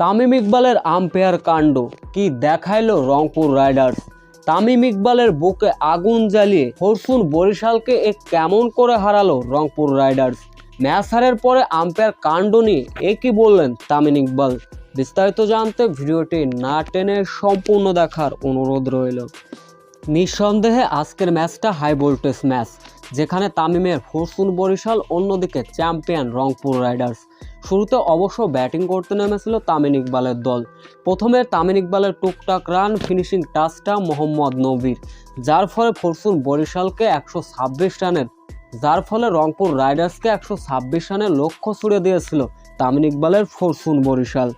তামিম ইকবালের আম্পায়ার কাণ্ড কি দেখাইলো রংপুর রাইডার্স? তামিম ইকবালের বুকে আগুন জ্বালিয়ে হরসুন বরিশালকে এ কেমন করে হারালো রংপুর রাইডার্স? ম্যাচ হারের পরে আম্পায়ার কাণ্ড নিয়ে এ কি বললেন তামিম ইকবাল? বিস্তারিত জানতে ভিডিওটি না টেনে সম্পূর্ণ দেখার অনুরোধ রইল। নিঃসন্দেহে আজকের ম্যাচটা হাই ভোল্টেজ ম্যাচ, যেখানে তামিমের ফরচুন বরিশাল, অন্যদিকে চ্যাম্পিয়ন রংপুর রাইডার্স। শুরুতে অবশ্য ব্যাটিং করতে নেমেছিল তামিম ইকবালের দল। প্রথমে তামিম ইকবালের টুকটাক রান, ফিনিশিং টাচটা মোহাম্মদ নবীর, যার ফলে ফরচুন বরিশালকে একশো ছাব্বিশ রানের, যার ফলে রংপুর রাইডার্সকে একশো ছাব্বিশ রানের লক্ষ্য ছুড়ে দিয়েছিল তামিম ইকবালের ফরচুন বরিশাল।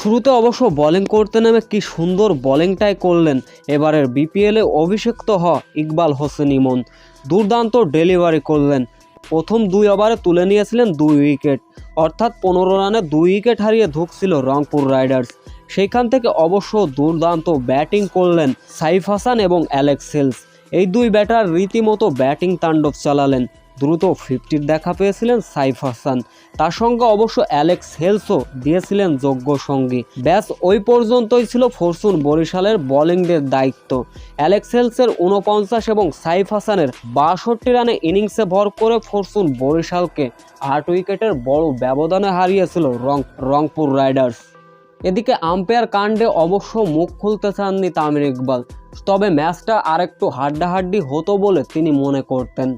শুরুতে অবশ্য বোলিং করতে নেমে কি সুন্দর বোলিংটাই করলেন, এবারের বিপিএলে অভিষিক্ত হ ইকবাল হোসেন ইমন। দুর্দান্ত ডেলিভারি করলেন। প্রথম দুই ওভারে তুলে নিয়েছিলেন দুই উইকেট অর্থাৎ পনেরো রানে দুই উইকেট হারিয়ে ধুকছিল রংপুর রাইডার্স সেইখান থেকে অবশ্য দুর্দান্ত ব্যাটিং করলেন সাইফ হাসান এবং অ্যালেক্স সেলস। এই দুই ব্যাটার রীতিমতো ব্যাটিং তাণ্ডব চালালেন। দ্রুত ফিফটির দেখা পেয়েছিলেন সাইফ হাসান। তার সঙ্গে অবশ্য অ্যালেক্স হেলসও দিয়েছিলেন যোগ্য সঙ্গী। ব্যাস, ওই পর্যন্তই ছিল ফরচুন বরিশালের বোলিংদের দায়িত্ব। অ্যালেক্স হেলসের উনপঞ্চাশ এবং সাইফ হাসানের বাষট্টি রানে ইনিংসে ভর করে ফরচুন বরিশালকে আট উইকেটের বড় ব্যবধানে হারিয়েছিল রং রংপুর রাইডার্স। এদিকে আম্পায়ার কাণ্ডে অবশ্য মুখ খুলতে চাননি তামির ইকবাল। তবে ম্যাচটা আরেকটু হাড্ডাহাড্ডি হতো বলে তিনি মনে করতেন।